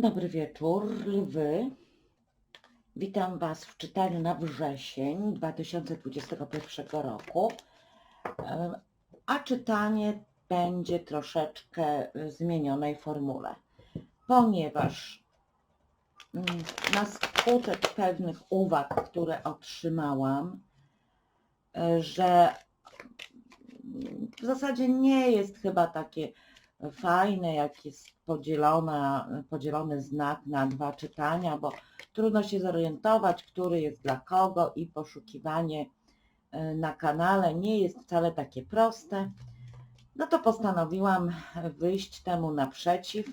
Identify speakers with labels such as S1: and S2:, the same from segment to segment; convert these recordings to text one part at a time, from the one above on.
S1: Dobry wieczór, lwy. Witam Was w czytaniu na wrzesień 2021 roku. A czytanie będzie troszeczkę w zmienionej formule, ponieważ mm, na skutek pewnych uwag, które otrzymałam, e, że w zasadzie nie jest chyba takie fajne, jak jest podzielona, podzielony znak na dwa czytania, bo trudno się zorientować, który jest dla kogo i poszukiwanie e, na kanale nie jest wcale takie proste. No to postanowiłam wyjść temu naprzeciw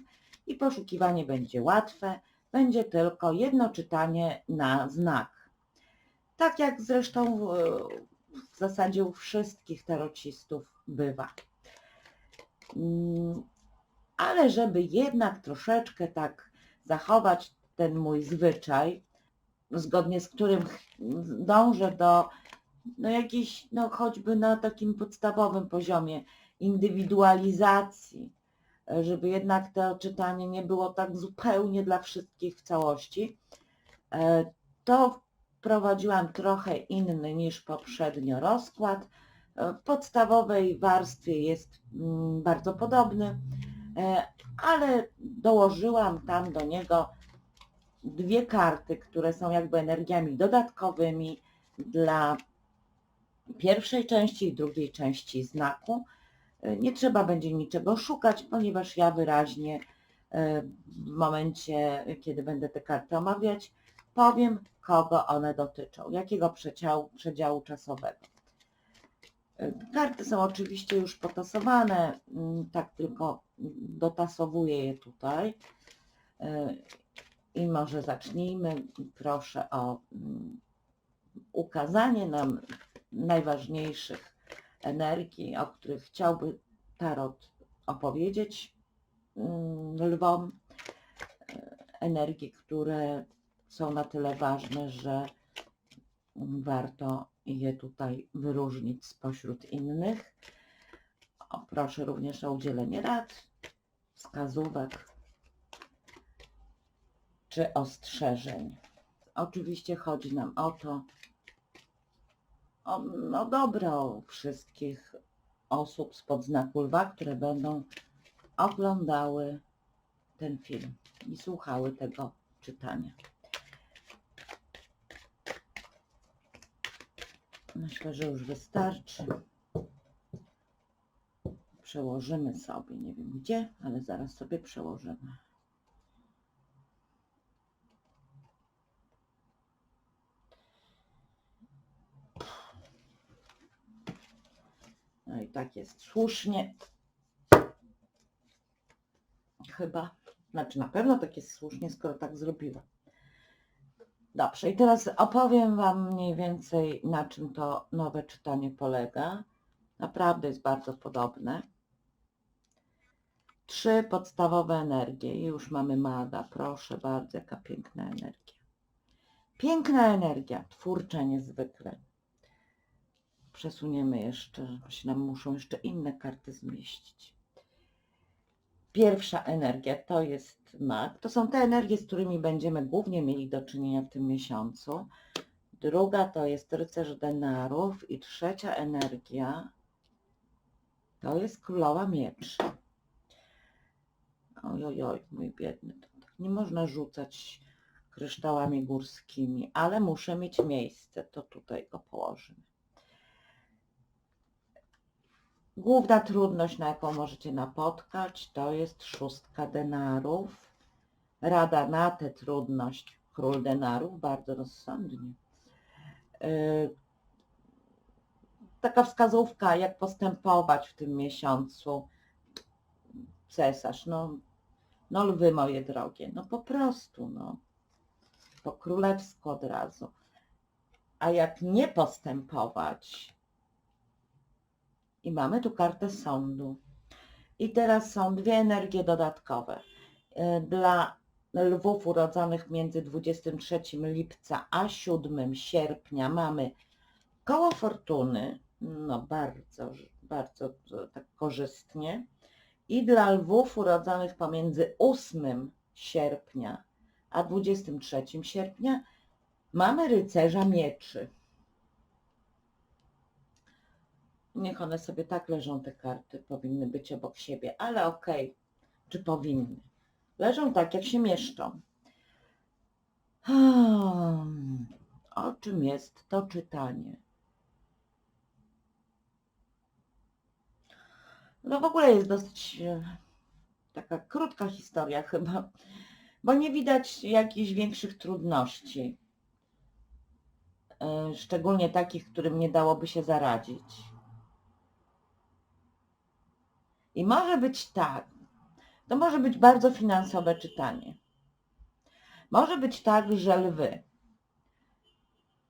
S1: i poszukiwanie będzie łatwe. Będzie tylko jedno czytanie na znak. Tak jak zresztą w zasadzie u wszystkich tarocistów bywa. Ale żeby jednak troszeczkę tak zachować ten mój zwyczaj, zgodnie z którym dążę do no jakiejś, no choćby na takim podstawowym poziomie indywidualizacji, żeby jednak to czytanie nie było tak zupełnie dla wszystkich w całości, e, to wprowadziłam trochę inny niż poprzednio rozkład. E, W podstawowej warstwie jest mm, bardzo podobny, e, ale dołożyłam tam do niego dwie karty, które są jakby energiami dodatkowymi dla pierwszej części i drugiej części znaku. E, Nie trzeba będzie niczego szukać, ponieważ ja wyraźnie e, w momencie, kiedy będę te karty omawiać, powiem, kogo one dotyczą, jakiego przedziału, przedziału czasowego. Karty są oczywiście już potasowane, mm, tak tylko dotasowuję je tutaj. E, I może zacznijmy. Proszę o mm, ukazanie nam najważniejszych energii, o których chciałby Tarot opowiedzieć mm, lwom. E, Energii, które są na tyle ważne, że warto je tutaj wyróżnić spośród innych. O, proszę również o udzielenie rad, wskazówek czy ostrzeżeń. Oczywiście chodzi nam o to, o, no dobro wszystkich osób spod znaku lwa, które będą oglądały ten film i słuchały tego czytania. Myślę, że już wystarczy. Przełożymy sobie, nie wiem gdzie, ale zaraz sobie przełożymy. No i tak jest słusznie. Chyba, znaczy na pewno tak jest słusznie, skoro tak zrobiła. Dobrze, i teraz opowiem Wam mniej więcej na czym to nowe czytanie polega. Naprawdę jest bardzo podobne. Trzy podstawowe energie. I już mamy maga. Proszę bardzo, jaka piękna energia. Piękna energia, twórcza niezwykle. Przesuniemy jeszcze, bo się nam muszą jeszcze inne karty zmieścić. Pierwsza energia to jest mag. To są te energie, z którymi będziemy głównie mieli do czynienia w tym miesiącu. Druga to jest rycerz denarów i trzecia energia to jest królowa mieczy. Oj, oj, mój biedny. tak Nie można rzucać kryształami górskimi, ale muszę mieć miejsce, to tutaj go położymy. Główna trudność, na jaką możecie napotkać, to jest szóstka denarów. Rada na tę trudność, król denarów, bardzo rozsądnie. Yy, Taka wskazówka, jak postępować w tym miesiącu. Cesarz, no, no lwy moje drogie, no po prostu, no. Po królewsku od razu. A jak nie postępować, i mamy tu kartę sądu. I teraz są dwie energie dodatkowe. E, Dla lwów urodzonych między 23 lipca a 7 sierpnia mamy koło fortuny, no bardzo, bardzo e, tak korzystnie. I dla lwów urodzonych pomiędzy 8 sierpnia, a 23 sierpnia mamy rycerza mieczy. Niech one sobie tak leżą, te karty, powinny być obok siebie, ale okej, czy powinny. Leżą tak, jak się mieszczą. Hmm. O czym jest to czytanie? No w ogóle jest dosyć e, taka krótka historia chyba, bo nie widać jakichś większych trudności. E, Szczególnie takich, którym nie dałoby się zaradzić. I może być tak, to może być bardzo finansowe czytanie. Może być tak, że lwy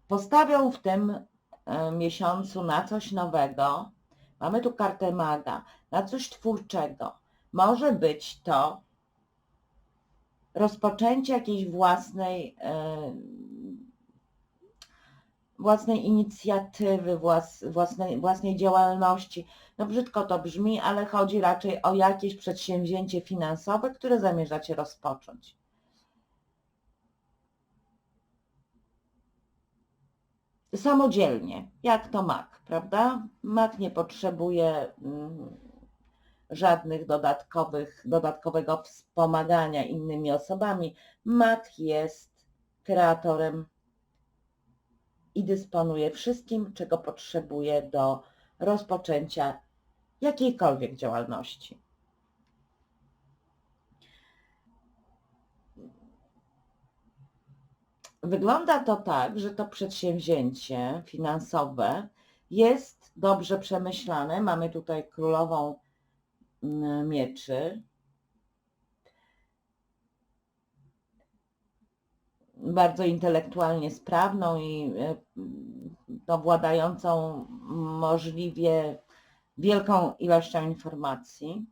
S1: postawią w tym e, miesiącu na coś nowego. Mamy tu kartę maga, na coś twórczego. Może być to rozpoczęcie jakiejś własnej, e, własnej inicjatywy, włas, własnej, własnej działalności. No brzydko to brzmi, ale chodzi raczej o jakieś przedsięwzięcie finansowe, które zamierzacie rozpocząć. Samodzielnie, jak to mak, prawda? Mak nie potrzebuje mm, żadnych dodatkowych, dodatkowego wspomagania innymi osobami. Mak jest kreatorem i dysponuje wszystkim, czego potrzebuje do rozpoczęcia jakiejkolwiek działalności. Wygląda to tak, że to przedsięwzięcie finansowe jest dobrze przemyślane. Mamy tutaj królową mm, mieczy. Bardzo intelektualnie sprawną i no, władającą możliwie wielką ilością informacji,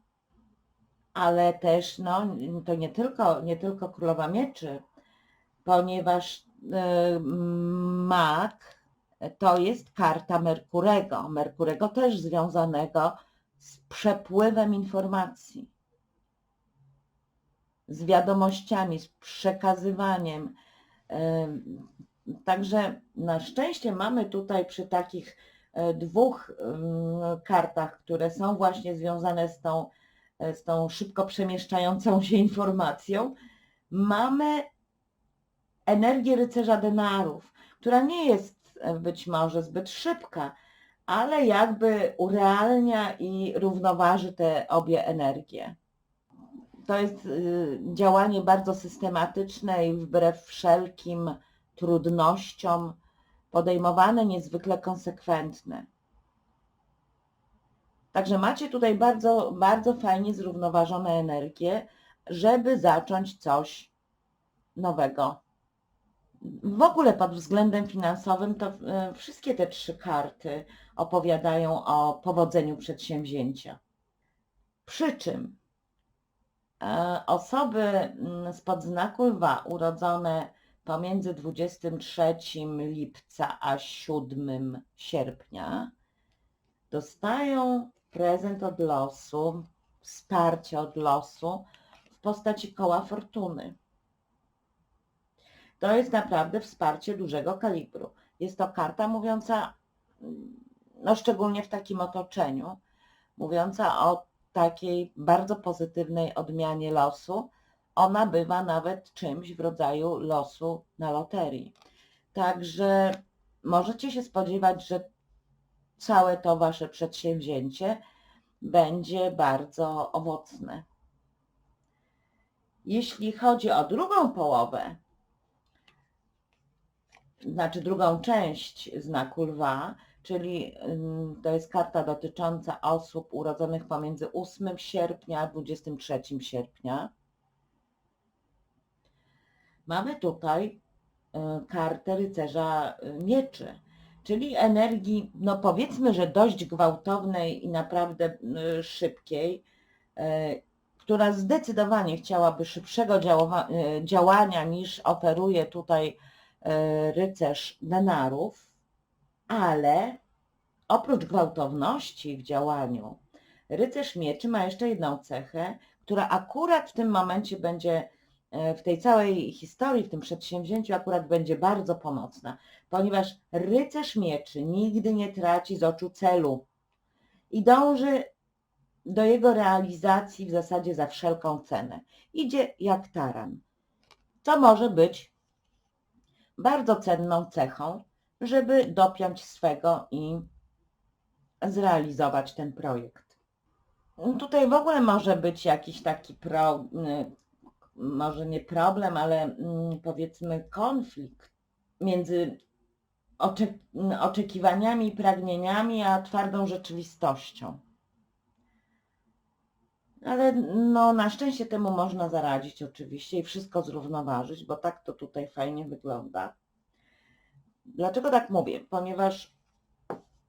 S1: ale też no, to nie tylko, nie tylko królowa mieczy, ponieważ e, mak to jest karta Merkurego. Merkurego też związanego z przepływem informacji, z wiadomościami, z przekazywaniem. E, Także na szczęście mamy tutaj przy takich dwóch mm, kartach, które są właśnie związane z tą, z tą szybko przemieszczającą się informacją, mamy energię rycerza denarów, która nie jest e, być może zbyt szybka, ale jakby urealnia i równoważy te obie energie. To jest działanie bardzo systematyczne i wbrew wszelkim trudnościom podejmowane, niezwykle konsekwentne. Także macie tutaj bardzo, bardzo fajnie zrównoważone energie, żeby zacząć coś nowego w ogóle pod względem finansowym to e, wszystkie te trzy karty opowiadają o powodzeniu przedsięwzięcia. Przy czym e, osoby mm, spod znaku lwa urodzone pomiędzy 23 lipca a 7 sierpnia dostają prezent od losu, wsparcie od losu w postaci koła fortuny. To jest naprawdę wsparcie dużego kalibru. Jest to karta mówiąca, no szczególnie w takim otoczeniu, mówiąca o takiej bardzo pozytywnej odmianie losu. Ona bywa nawet czymś w rodzaju losu na loterii. Także możecie się spodziewać, że całe to wasze przedsięwzięcie będzie bardzo owocne. Jeśli chodzi o drugą połowę, znaczy drugą część znaku lwa, czyli to jest karta dotycząca osób urodzonych pomiędzy 8 sierpnia a 23 sierpnia. Mamy tutaj y, kartę rycerza y, mieczy, czyli energii, no powiedzmy, że dość gwałtownej i naprawdę szybkiej, która zdecydowanie chciałaby szybszego działania niż oferuje tutaj E, rycerz denarów, ale oprócz gwałtowności w działaniu, rycerz mieczy ma jeszcze jedną cechę, która akurat w tym momencie będzie e, w tej całej historii, w tym przedsięwzięciu akurat będzie bardzo pomocna, ponieważ rycerz mieczy nigdy nie traci z oczu celu i dąży do jego realizacji w zasadzie za wszelką cenę. Idzie jak taran. To może być bardzo cenną cechą, żeby dopiąć swego i zrealizować ten projekt. Tutaj w ogóle może być jakiś taki pro, y, może nie problem, ale mm, powiedzmy konflikt między oczek- oczekiwaniami i pragnieniami, a twardą rzeczywistością. Ale no, na szczęście temu można zaradzić oczywiście i wszystko zrównoważyć, bo tak to tutaj fajnie wygląda. Dlaczego tak mówię? Ponieważ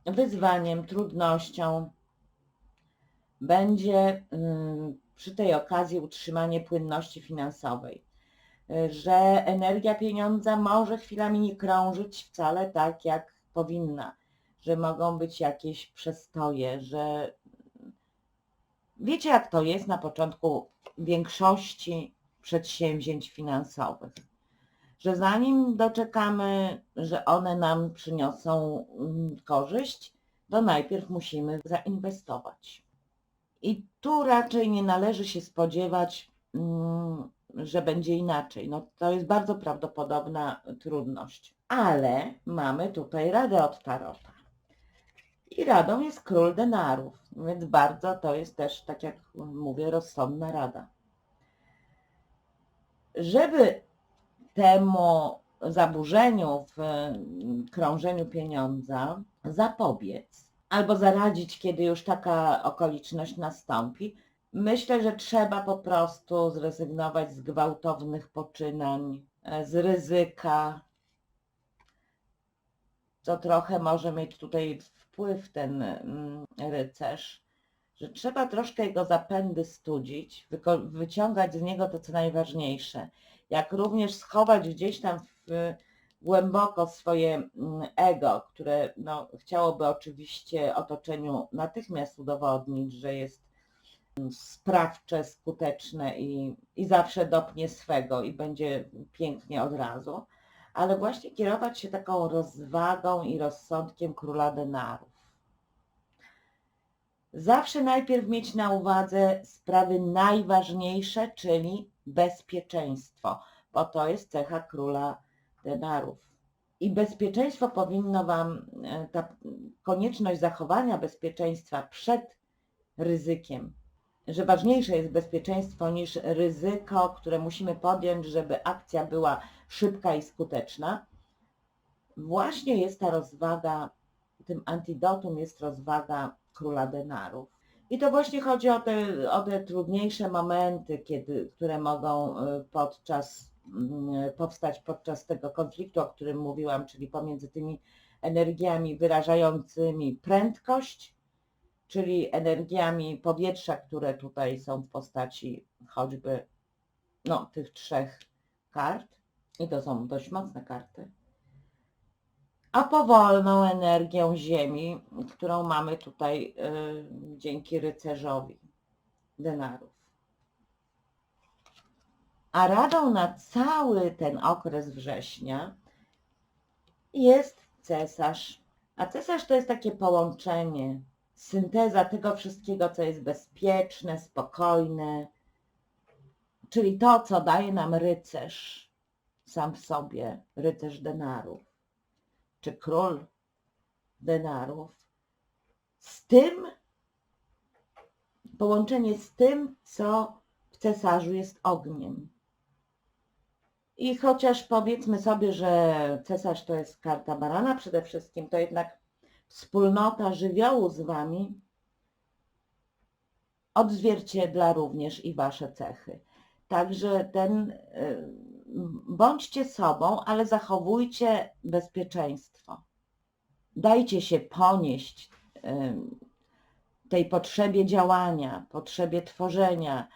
S1: wyzwaniem, trudnością będzie ym, przy tej okazji utrzymanie płynności finansowej. Y, Że energia pieniądza może chwilami nie krążyć wcale tak, jak powinna, że mogą być jakieś przestoje, że wiecie, jak to jest na początku większości przedsięwzięć finansowych że zanim doczekamy, że one nam przyniosą mm, korzyść, to najpierw musimy zainwestować. I tu raczej nie należy się spodziewać, mm, że będzie inaczej. No, to jest bardzo prawdopodobna trudność. Ale mamy tutaj radę od Tarota. I radą jest król denarów, więc bardzo to jest też, tak jak mówię, rozsądna rada. Żeby temu zaburzeniu w mm, krążeniu pieniądza zapobiec albo zaradzić, kiedy już taka okoliczność nastąpi, myślę, że trzeba po prostu zrezygnować z gwałtownych poczynań, e, z ryzyka. To trochę może mieć tutaj wpływ ten mm, rycerz, że trzeba troszkę jego zapędy studzić, wyciągać z niego to, co najważniejsze jak również schować gdzieś tam w, głęboko swoje mm, ego, które no, chciałoby oczywiście otoczeniu natychmiast udowodnić, że jest mm, sprawcze, skuteczne i, i zawsze dopnie swego i będzie pięknie od razu, ale właśnie kierować się taką rozwagą i rozsądkiem króla denarów. Zawsze najpierw mieć na uwadze sprawy najważniejsze, czyli bezpieczeństwo, bo to jest cecha króla denarów. I bezpieczeństwo powinno Wam, e, ta konieczność zachowania bezpieczeństwa przed ryzykiem, że ważniejsze jest bezpieczeństwo niż ryzyko, które musimy podjąć, żeby akcja była szybka i skuteczna, właśnie jest ta rozwaga, tym antidotum jest rozwaga króla denarów. I to właśnie chodzi o te, o te trudniejsze momenty, kiedy, które mogą y, podczas, powstać podczas tego konfliktu, o którym mówiłam, czyli pomiędzy tymi energiami wyrażającymi prędkość, czyli energiami powietrza, które tutaj są w postaci choćby no, tych trzech kart. I to są dość mocne karty a powolną energią Ziemi, którą mamy tutaj y, dzięki rycerzowi denarów. A radą na cały ten okres września jest cesarz. A cesarz to jest takie połączenie, synteza tego wszystkiego, co jest bezpieczne, spokojne, czyli to, co daje nam rycerz sam w sobie, rycerz denarów czy król denarów, z tym, połączenie z tym, co w cesarzu jest ogniem. I chociaż powiedzmy sobie, że cesarz to jest karta barana przede wszystkim, to jednak wspólnota żywiołu z wami odzwierciedla również i wasze cechy. Także ten y, bądźcie sobą, ale zachowujcie bezpieczeństwo. Dajcie się ponieść tej potrzebie działania, potrzebie tworzenia,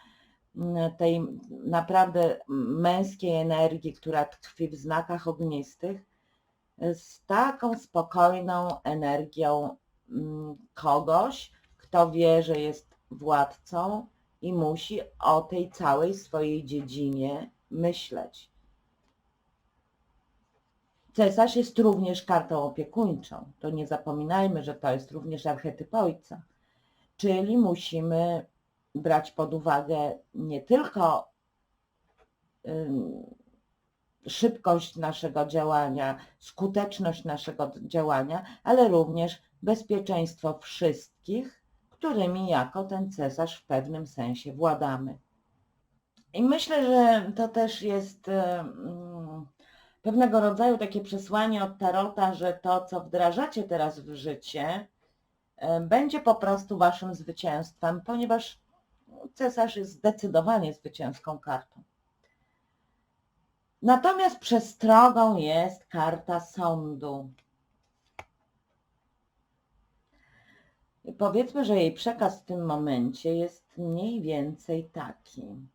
S1: tej naprawdę męskiej energii, która tkwi w znakach ognistych, z taką spokojną energią kogoś, kto wie, że jest władcą i musi o tej całej swojej dziedzinie myśleć. Cesarz jest również kartą opiekuńczą. To nie zapominajmy, że to jest również archetyp ojca. Czyli musimy brać pod uwagę nie tylko szybkość naszego działania, skuteczność naszego działania, ale również bezpieczeństwo wszystkich, którymi jako ten cesarz w pewnym sensie władamy. I myślę, że to też jest pewnego rodzaju takie przesłanie od Tarota, że to, co wdrażacie teraz w życie, e, będzie po prostu waszym zwycięstwem, ponieważ cesarz jest zdecydowanie zwycięską kartą. Natomiast przestrogą jest karta sądu. I powiedzmy, że jej przekaz w tym momencie jest mniej więcej taki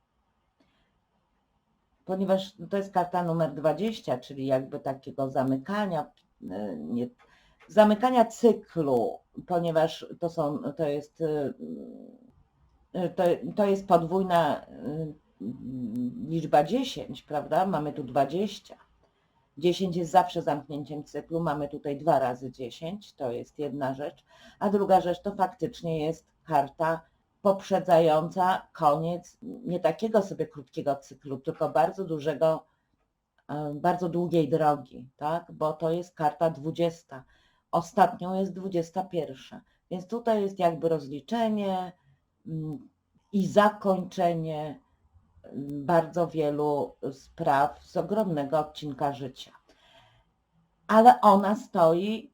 S1: ponieważ to jest karta numer 20, czyli jakby takiego zamykania, e, nie, zamykania cyklu, ponieważ to są, to jest, e, to, to jest podwójna liczba 10, prawda? Mamy tu 20. 10 jest zawsze zamknięciem cyklu, mamy tutaj 2 razy 10, to jest jedna rzecz, a druga rzecz to faktycznie jest karta poprzedzająca koniec nie takiego sobie krótkiego cyklu, tylko bardzo dużego, e, bardzo długiej drogi, tak? Bo to jest karta 20. Ostatnią jest 21. Więc tutaj jest jakby rozliczenie i zakończenie mm, bardzo wielu spraw z ogromnego odcinka życia. Ale ona stoi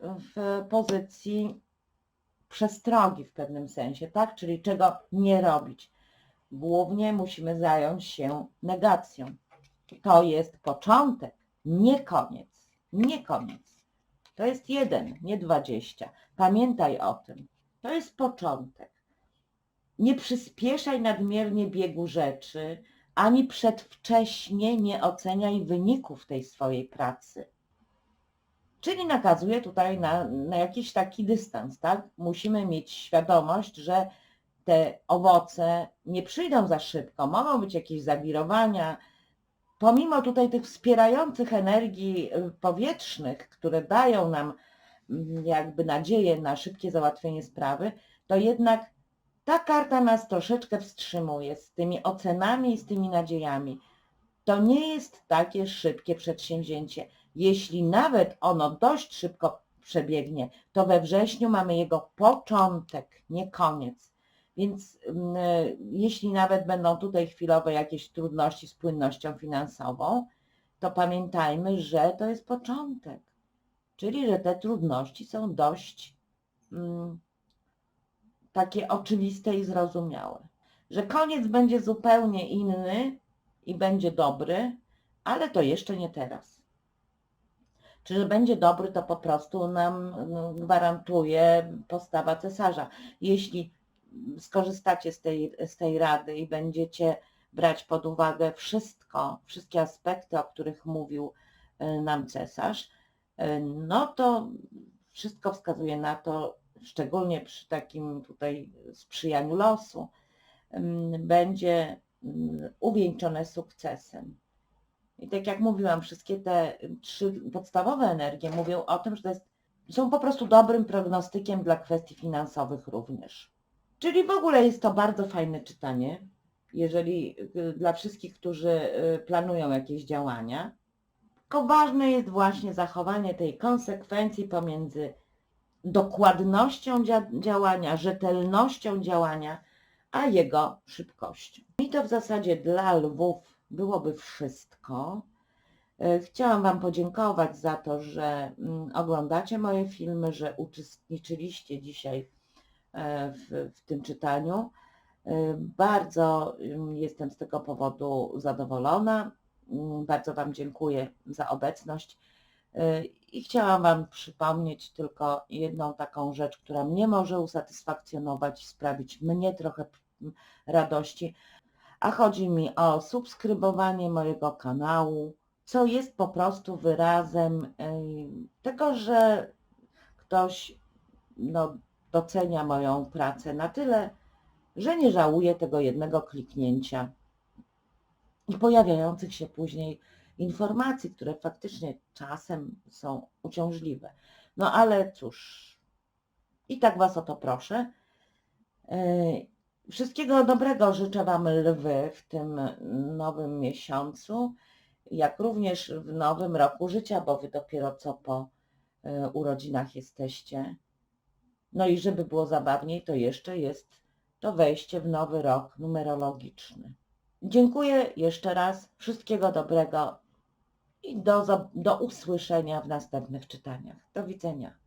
S1: w pozycji przestrogi w pewnym sensie, tak? Czyli czego nie robić. Głównie musimy zająć się negacją. To jest początek, nie koniec. Nie koniec. To jest jeden, nie dwadzieścia. Pamiętaj o tym. To jest początek. Nie przyspieszaj nadmiernie biegu rzeczy, ani przedwcześnie nie oceniaj wyników tej swojej pracy. Czyli nakazuje tutaj na, na jakiś taki dystans, tak? Musimy mieć świadomość, że te owoce nie przyjdą za szybko, mogą być jakieś zawirowania. Pomimo tutaj tych wspierających energii y, powietrznych, które dają nam mm, jakby nadzieję na szybkie załatwienie sprawy, to jednak ta karta nas troszeczkę wstrzymuje z tymi ocenami i z tymi nadziejami. To nie jest takie szybkie przedsięwzięcie. Jeśli nawet ono dość szybko przebiegnie, to we wrześniu mamy jego początek, nie koniec. Więc mm, jeśli nawet będą tutaj chwilowe jakieś trudności z płynnością finansową, to pamiętajmy, że to jest początek. Czyli, że te trudności są dość mm, takie oczywiste i zrozumiałe. Że koniec będzie zupełnie inny i będzie dobry, ale to jeszcze nie teraz. Czy że będzie dobry, to po prostu nam no, gwarantuje postawa cesarza. Jeśli skorzystacie z tej, z tej rady i będziecie brać pod uwagę wszystko, wszystkie aspekty, o których mówił e, nam cesarz, e, no to wszystko wskazuje na to, szczególnie przy takim tutaj sprzyjaniu losu, będzie uwieńczone sukcesem. I tak jak mówiłam, wszystkie te trzy podstawowe energie mówią o tym, że jest, są po prostu dobrym prognostykiem dla kwestii finansowych również. Czyli w ogóle jest to bardzo fajne czytanie, jeżeli y, dla wszystkich, którzy y, planują jakieś działania. Tylko ważne jest właśnie zachowanie tej konsekwencji pomiędzy dokładnością dzia działania, rzetelnością działania, a jego szybkością. I to w zasadzie dla lwów byłoby wszystko. E, chciałam Wam podziękować za to, że mm, oglądacie moje filmy, że uczestniczyliście dzisiaj e, w, w tym czytaniu. E, bardzo mm, jestem z tego powodu zadowolona. Mm, bardzo Wam dziękuję za obecność. I chciałam Wam przypomnieć tylko jedną taką rzecz, która mnie może usatysfakcjonować, sprawić mnie trochę radości, a chodzi mi o subskrybowanie mojego kanału, co jest po prostu wyrazem tego, że ktoś no, docenia moją pracę na tyle, że nie żałuje tego jednego kliknięcia i pojawiających się później informacji, które faktycznie czasem są uciążliwe. No ale cóż, i tak Was o to proszę. Yy, Wszystkiego dobrego życzę Wam lwy w tym nowym miesiącu, jak również w nowym roku życia, bo Wy dopiero co po yy, urodzinach jesteście. No i żeby było zabawniej, to jeszcze jest to wejście w nowy rok numerologiczny. Dziękuję jeszcze raz, wszystkiego dobrego i do, do usłyszenia w następnych czytaniach. Do widzenia.